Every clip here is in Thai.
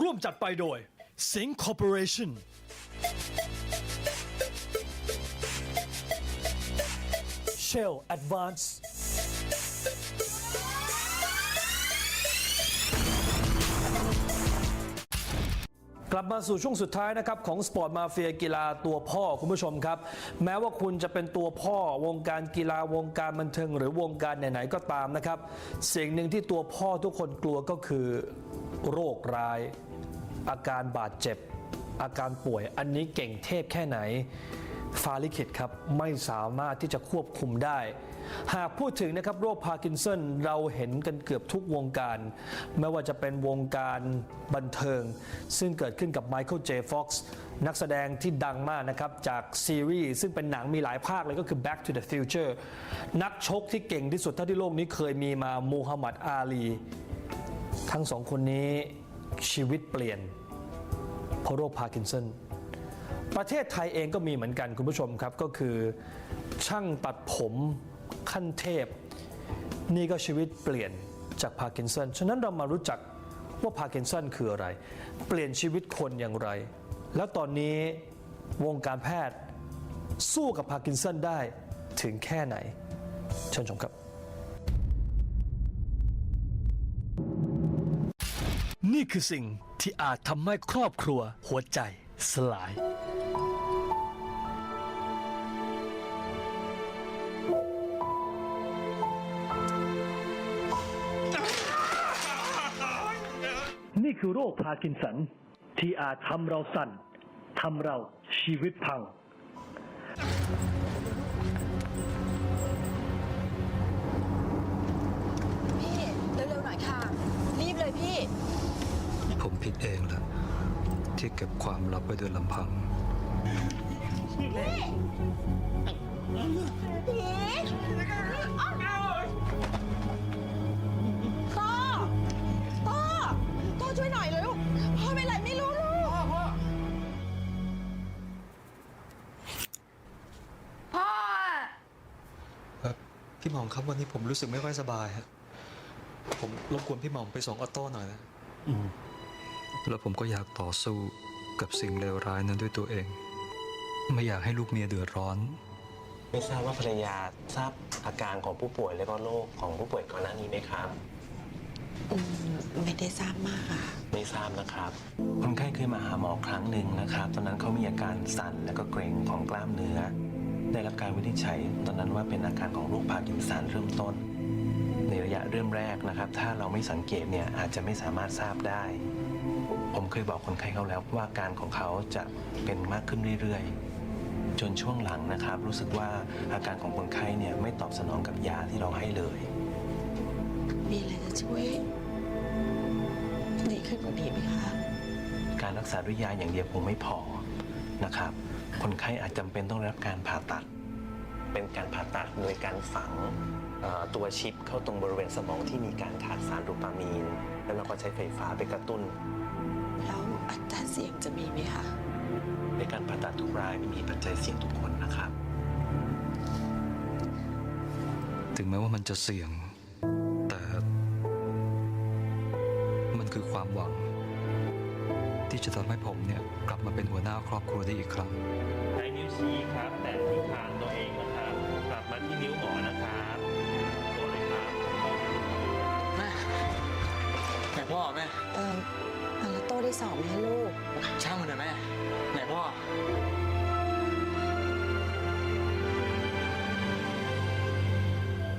ร่วมจัดไปโดย Sing Corporation Shell Advance กลับมาสู่ช่วงสุดท้ายนะครับของสปอร์ตมาเฟียกีฬาตัวพ่อคุณผู้ชมครับ แม้ว่าคุณจะเป็นตัวพ่อวงการกีฬาวงการบันเทิงหรือวงการไหนๆก็ตามนะครับสิ่งหนึ่งที่ตัวพ่อทุกคนกลัวก็คือ โรคร้าย อาการบาดเจ็บ อาการป่วย อันนี้เก่งเทพแค่ไหนฟาลิขิตครับไม่สามารถที่จะควบคุมได้ หากพูดถึงนะครับโรคพาร์กินสันเราเห็นกันเกือบทุกวงการ ไม่ว่าจะเป็นวงการบันเทิง ซึ่งเกิดขึ้นกับไมเคิลเจฟ็อกซ์นักแสดงที่ดังมากนะครับ จากซีรีส์ซึ่งเป็นหนังมีหลายภาคเลยก็คือ Back to the Future นักชกที่เก่งที่สุดเท่าที่โลกนี้เคยมีมามูฮัมหมัดอาลี ทั้งสองคนนี้ชีวิตเปลี่ยนเพราะโรคพาร์กินสันประเทศไทยเองก็มีเหมือนกันคุณผู้ชมครับ ก็คือช่างตัดผมขั้นเทพ นี่ก็ชีวิตเปลี่ยนจากพาร์กินสันฉะนั้นเรามารู้จักว่าพาร์กินสันคืออะไร เปลี่ยนชีวิตคนอย่างไร แล้วตอนนี้วงการแพทย์สู้กับพาร์กินสันได้ถึงแค่ไหน เชิญชมครับ นี่คือสิ่งที่อาจทำให้ครอบครัวหัวใจสลาย นี่คือโรคพาร์กินสัน ที่อาจทำเราสั่นทำเราชีวิตพัง พี่ เร็วๆหน่อยค่ะ รีบเลยพี่ ผมผิดเองแหละที่เก็บความลับไว้โดยลำพัง พ่อ พ่อ พ่อช่วยหน่อยเลยลูก พ่อเป็นไรไม่รู้ลูก พ่อ พี่หมองครับวันนี้ผมรู้สึกไม่ค่อยสบายครับผมรบกวนพี่หมองไปส่งออโต้หน่อยนะ แล้วผมก็อยากต่อสู้กับสิ่งเลวร้ายนั้นด้วยตัวเอง ไม่อยากให้ลูกเมียเดือดร้อน ไม่ทราบว่าภรรยาทราบอาการของผู้ป่วยและก็โรคของผู้ป่วยก่อนหน้านี้ไหมครับไม่ได้ทราบมากค่ะ ไม่ทราบนะครับ คนไข้เคยมาหาหมอครั้งหนึ่งนะครับ ตอนนั้นเขามีอาการสั่นและก็เกร็งของกล้ามเนื้อ ได้รับการวินิจฉัย ตอนนั้นว่าเป็นอาการของโรคพาร์กินสันเริ่มต้น ในระยะเริ่มแรกนะครับ ถ้าเราไม่สังเกตเนี่ยอาจจะไม่สามารถทราบได้ ผมเคยบอกคนไข้เขาแล้วว่าอาการของเขาจะเป็นมากขึ้นเรื่อยๆ จนช่วงหลังนะครับ รู้สึกว่าอาการของคนไข้เนี่ยไม่ตอบสนองกับยาที่เราให้เลย มีอะไรจะช่วยดีขึ้นกว่านี้ไหมคะการรักษาด้วยยาอย่างเดียวคงไม่พอนะครับ คนไข้อาจจำเป็นต้องได้รับการผ่าตัด เป็นการผ่าตัดโดยการฝังเอ่อตัวชิปเข้าตรงบริเวณสมองที่มีการขาดสารโดปามีน แล้วเราก็ใช้ไฟฟ้าไปกระตุ้น จะมีไหมคะ ในการผ่าตัดทุกรายไม่มีปัจจัยเสี่ยงทุกคนนะครับ ถึงแม้ว่ามันจะเสี่ยง แต่ มันคือความหวัง ที่จะทำให้ผมเนี่ยกลับมาเป็นหัวหน้าครอบครัวได้อีกครั้ง ใช้นิ้วชี้ครับ แต่ที่คางตัวเองนะครับ กลับมาที่นิ้วหมอนะครับตัวเลยครับ แม่ไหนพ่อแม่ เออแล้วโตได้ สอบไหมคะลูก ช่างมันเถอะแม่ ไหนพ่อ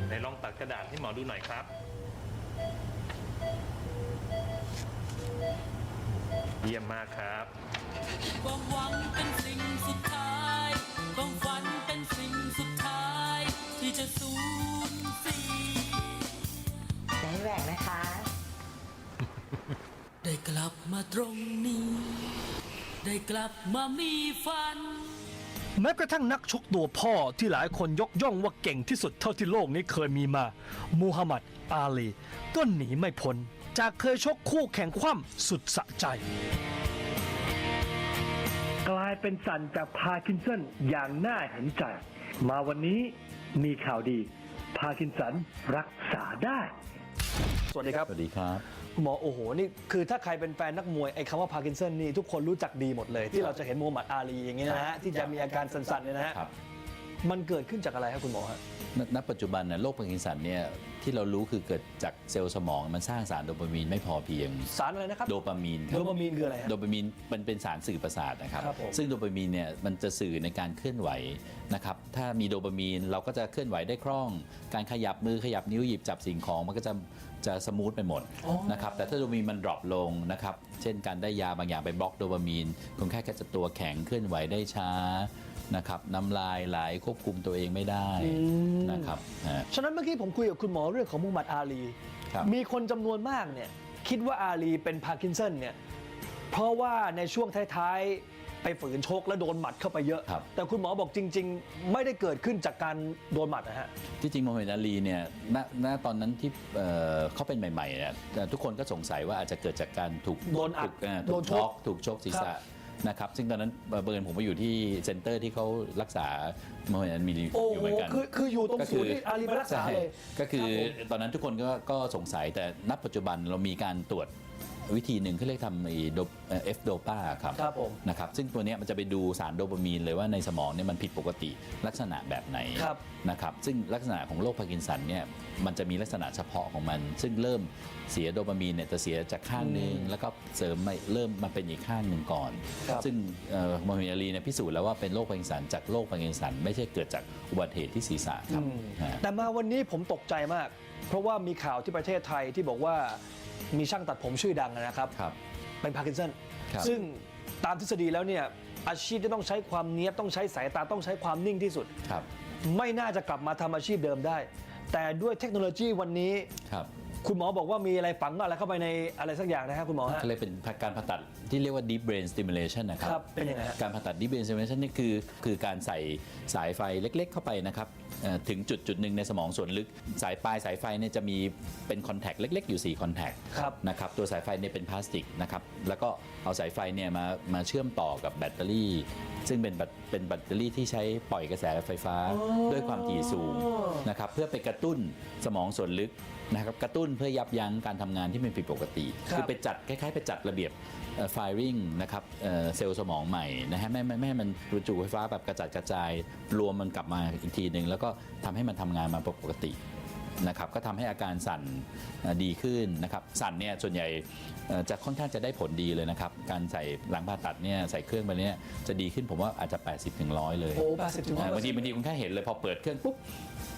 ไหนลองตัดกระดาษให้หมอดูหน่อยครับ เยี่ยมมากครับ โมาตรงนี้ ได้กลับมามีฝัน แม้กระทั่งนักชกตัวพ่อที่หลายคนยกย่องว่าเก่งที่สุดเท่าที่โลกนี้เคยมีมา มูฮัมหมัด อาลี ก็หนีไม่พ้น จากเคยชกคู่แข่งคว่ำสุดสะใจ กลายเป็นสันจากพาร์กินสันอย่างน่าเห็นใจ มาวันนี้มีข่าวดี พาร์กินสันรักษาได้ สวัสดีครับ สวัสดีครับ คุณหมอโอ้โหนี่คือถ้าใครเป็นแฟนนักมวยไอ้คำว่าพาร์กินสันนี่ทุกคนรู้จักดีหมดเลย ที่เราจะเห็นโมฮัมหมัดอาลีอย่างเงี้ยนะฮะที่จะมีอาการสั่นๆเนี่ยนะฮะ ครับ มันเกิดขึ้นจากอะไรครับคุณหมอฮะณณปัจจุบันนะโรคพาร์กินสันเนี่ยที่เรารู้คือเกิดจากเซลล์สมองมันสร้างสารโดปามีนไม่พอเพียง สารอะไรนะครับ โดปามีนคโดรับปามีนคืออะไรฮะ โดปามีนมันเป็นสารสื่อประสาทนะครับ ครับผมซึ่งโดปามีนเนี่ยมันจะสื่อในการเคลื่อนไหวนะครับ ถ้ามีโดปามีนเราก็จะเคลื่อนไหวได้คล่อง การขยับมือขยับนิ้วหยิบจับสิ่งของมันก็จะจะสมูทไปหมดนะครับ แต่ถ้าโดปามีนมันดรอปลงนะครับ เช่นการได้ยาบางอย่างไปบล็อกโดปามีนคนไข้ก็จะตัวแข็งเคลื่อนไหวได้ช้า นะครับน้ำลายไหลควบคุมตัวเองไม่ได้นะครับอ่า ฉะนั้นเมื่อกี้ผมคุยกับคุณหมอเรื่องของมูฮัมหมัดอาลี ครับ มีคนจำนวนมากเนี่ยคิดว่าอาลีเป็นพาร์กินสันเนี่ยเพราะว่าในช่วงท้ายๆ ไปฝืนชกแล้วโดนหมัดเข้าไปเยอะ ครับ แต่คุณหมอบอกจริง ๆ ไม่ได้เกิดขึ้นจากการโดนหมัดนะฮะ ที่จริงโมฮัมเหม็ดอาลีเนี่ยณณตอนนั้นที่เอ่อเขาเป็นใหม่ๆเนี่ยเอ่อทุกคนก็สงสัยว่าอาจจะเกิดจากการถูกโดนอัดถูกเอ่อโดถูนกชกช็อกถูกชกศีรครัษะบ นะครับซึ่งตอนนั้นเอ่อเบิร์นผมไปอยู่ที่เซ็นเตอร์ที่เขารักษาโมฮัมเหม็ดอาลีโอ้อยู่โหเหมือนกันคือคืออยู่ตรงศูนย์ที่อาลีไปรักษาใช่เลยก็คือครับผมตอนนั้นทุกคนก็ก็สงสัยแต่ณปัจจุบันเรามีการตรวจ วิธีหนึ่งเขาเรียกทำไอ้โดปเอฟโดปาครับครับผมนะครับซึ่งตัวเนี้ยมันจะไปดูสารโดปามีนเลยว่าในสมองเนี่ยมันผิดปกติลักษณะแบบไหนครับนะครับซึ่งลักษณะของโรคพาร์กินสันเนี่ยมันจะมีลักษณะเฉพาะของมัน ซึ่งเริ่มเสียโดปามีนเนี่ยจะเสียจากข้างหนึ่งแล้วก็เสริมมาเริ่มมาเป็นอีกข้างหนึ่งก่อนครับซึ่งโมฮัมเหม็ดอาลีเนี่ยพิสูจน์แล้วว่าเป็นโรคพาร์กินสันจากโรคพาร์กินสันไม่ใช่เกิดจากอุบัติเหตุที่ศีรษะครับอืมฮะแต่มาวันนี้ผมตกใจมาก เพราะว่ามีข่าวที่ประเทศไทยที่บอกว่า มีช่างตัดผมชื่อดังนะครับ ครับ เป็นพาร์กินสันครับ ซึ่งตามทฤษฎีแล้วเนี่ยอาชีพที่ต้องใช้ความเนี้ยบต้องใช้สายตาต้องใช้ความนิ่งที่สุด ครับ ไม่น่าจะกลับมาทำอาชีพเดิมได้ แต่ด้วยเทคโนโลยีวันนี้ ครับ คุณหมอบอกว่ามีอะไรฝังอะไรเข้าไปในอะไรสักอย่างนะฮะคุณหมอฮะเขาเรียกเป็นการผ่าตัดที่เรียกว่า deep brain stimulation นะครับครับเป็นยังไงฮะการผ่าตัด deep brain stimulation นี่คือ คือการใส่สายไฟเล็กๆ เข้าไปนะครับเอ่อถึงจุดจุดหนึ่งในสมองส่วนลึก สายปลายสายไฟเนี่ยจะมีเป็นคอนแทคเล็กๆ อยู่ 4 คอนแทคครับ นะครับ ตัวสายไฟเนี่ยเป็นพลาสติกนะครับ แล้วก็เอาสายไฟเนี่ยมามาเชื่อมต่อกับแบตเตอรี่ ซึ่งเป็นแบตเป็นแบตเตอรี่ที่ใช้ปล่อยกระแสไฟฟ้าด้วยความถี่สูงนะครับเพื่อไปกระตุ้นสมองส่วนลึกนะครับกระตุ้นเพื่อยับยั้งการทำงานที่มันผิดปกติครับอไปจัดคล้ายๆไปจัดระเบียบไฟริงนะครับเอ่อเซลล์สมองใหม่นะฮะไม่ไม่ไม่ให้มันบรรจุไฟฟ้าแบบกระจัดกระจาย รวมมันกลับมาอีกทีหนึ่งแล้วก็ทำให้มันทำงานมาปกติ นะครับก็ทำให้อาการสั่นเอ่อดีขึ้นนะครับสั่นเนี่ยส่วนใหญ่เอ่อจะค่อนข้างจะได้ผลดีเลยนะครับ การใส่หลังผ่าตัดเนี่ยใส่เครื่องไปเนี่ยจะดีขึ้นผมว่าอาจจะ 80ถึง100เลยโอ้80ถึง100อ่าบางทีบางทีคุณแค่เห็นเลยพอเปิดเครื่องปุ๊บ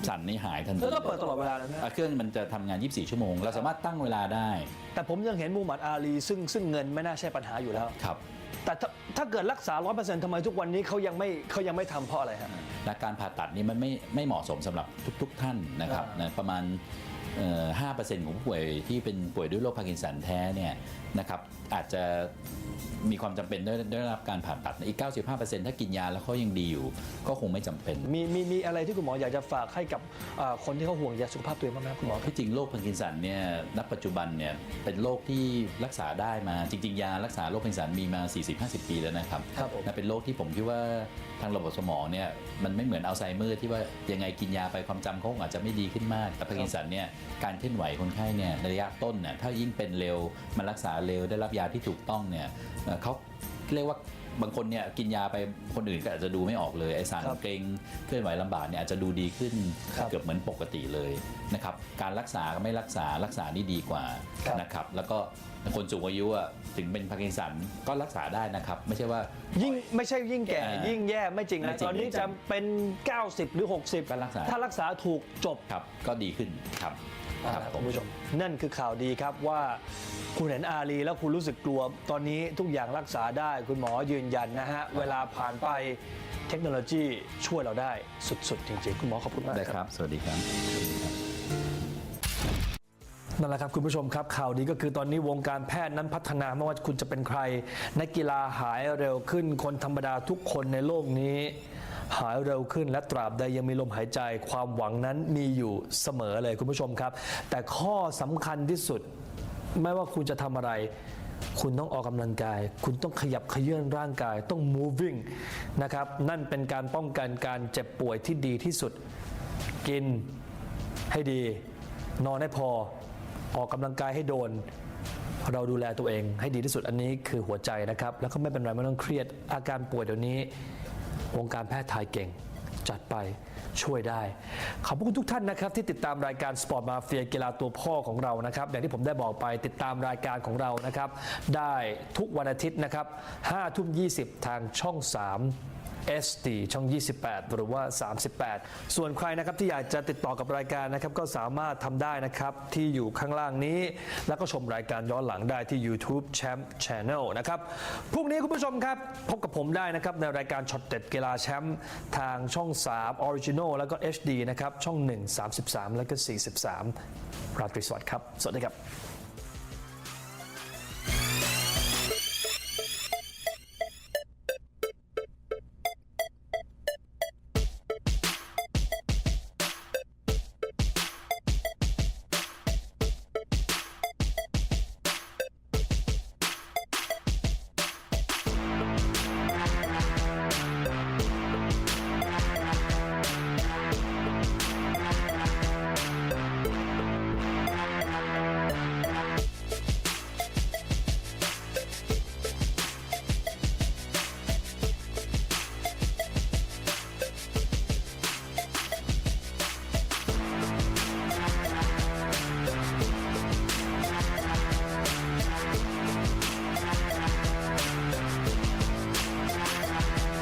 สั่นนี่หายทันทีแล้วก็เปิดตลอดเวลาเลยนะอะเครื่องมันจะทำงาน 24 ชั่วโมง เราสามารถตั้งเวลาได้ แต่ผมยังเห็นมูฮัมหมัดอาลีซึ่งซึ่งเงินไม่น่าใช่ปัญหาอยู่แล้วครับ แต่ถ้าถ้าเกิดรักษา 100%ทำไมทุกวันนี้เขายังไม่เขายังไม่ทำเพราะอะไรฮะและการผ่าตัดนี่มันไม่ไม่เหมาะสมสำหรับทุก ๆ ท่านนะครับนะประมาณ 5%ของผู้ป่วยที่เป็นป่วยด้วยโรคพาร์กินสันแท้เนี่ยนะครับอาจจะมีความจำเป็นได้ได้รับการผ่าตัดอีก 95%ถ้ากินยาแล้วเขายังดีอยู่ ก็คงไม่จำเป็น มีมีมีอะไรที่คุณหมออยากจะฝากให้กับอ่าคนที่เขาห่วงใยสุขภาพตัวเองบ้างไหมครับคุณหมอครับที่จริงโรคพาร์กินสันเนี่ยณปัจจุบันเนี่ยเป็นโรคที่รักษาได้มาจริง ๆ ยารักษาโรคพาร์กินสันมีมา 40-50 ปีแล้วนะครับครับผมและเป็นโรคที่ผมคิดว่าทางระบบสมองเนี่ยมันไม่เหมือนอัลไซเมอร์ที่ว่ายังไงกินยาไปความจำเขาอาจจะไม่ดีขึ้นมากแต่พาร์กินสันเนี่ยการเคลื่อนไหวคนไข้เนี่ยในระยะต้นเนี่ยถ้ายิ่งเป็นเร็วมันรักษาเร็วได้รับยาที่ถูกต้องเนี่ยเอ่อเขาเรียกว่าบางคนเนี่ยกินยาไปคนอื่นก็อาจจะดูไม่ออกเลยไอ้สารครับเกร็งเคลื่อนไหวลำบากเนี่ยอาจจะดูดีขึ้นครับเกือบเหมือนปกติเลยนะครับการรักษากับไม่รักษารักษานี่ดีกว่าครับนะครับแล้วก็คนสูงอายุอะถึงเป็นพาร์กินสันก็รักษาได้นะครับ ไม่ใช่ว่ายิ่งไม่ใช่ยิ่งแก่อ่ายิ่งแย่ไม่จริงไม่นะจริงตอนนี้ไม่จริงจะเป็น 90 หรือ 60ก็รักษาถ้ารักษาถูกจบครับก็ดีขึ้นครับ ครับอ่าผมคุณผู้ชม นั่นคือข่าวดีครับว่าคุณเห็นอาลีแล้วคุณรู้สึกกลัว ตอนนี้ทุกอย่างรักษาได้คุณหมอยืนยันนะฮะ เวลาผ่านไปเทคโนโลยีช่วยเราได้สุด ๆ จริง ๆ คุณหมอขอบคุณมากได้ครับ สวัสดีครับนั่นแหละครับคุณผู้ชมครับข่าวดีก็คือตอนนี้วงการแพทย์นั้นพัฒนาไม่ว่าคุณจะเป็นใคร นักกีฬาหายเร็วขึ้นคนธรรมดาทุกคนในโลกนี้ หายเร็วขึ้นและตราบใดยังมีลมหายใจ ความหวังนั้นมีอยู่เสมอเลยคุณผู้ชมครับ แต่ข้อสำคัญที่สุด ไม่ว่าคุณจะทำอะไร คุณต้องออกกำลังกาย คุณต้องขยับเขยื่อนร่างกาย ต้อง moving นะครับ นั่นเป็นการป้องกันการเจ็บป่วยที่ดีที่สุด กินให้ดี นอนให้พอ ออกกำลังกายให้โดนเราดูแลตัวเองให้ดีที่สุดอันนี้คือหัวใจนะครับ แล้วก็ไม่เป็นไรไม่ต้องเครียดอาการป่วยเดี๋ยวนี้ วงการแพทย์ไทยเก่ง จัดไปช่วยได้ ขอบคุณทุกท่านนะครับ ที่ติดตามรายการสปอร์ตมาเฟียกีฬาตัวพ่อของเรานะครับ อย่างที่ผมได้บอกไปติดตามรายการของเรานะครับ ได้ทุกวันอาทิตย์นะครับ5ทุ่ม20 ทางช่อง 3 SD ช่อง 28 หรือว่า 38 ส่วนใครนะครับที่อยากจะติดต่อกับรายการนะครับก็สามารถทำได้นะครับที่อยู่ข้างล่างนี้ แล้วก็ชมรายการย้อนหลังได้ที่ YouTube Champ Channel นะครับพรุ่งนี้คุณผู้ชมครับพบกับผมได้นะครับในรายการช็อตเด็ดกีฬาแชมป์ทางช่อง 3 Original แล้วก็ HD นะครับช่อง 1 33 แล้วก็ 43 ราตรีสวัสดิ์ครับ สวัสดีครับ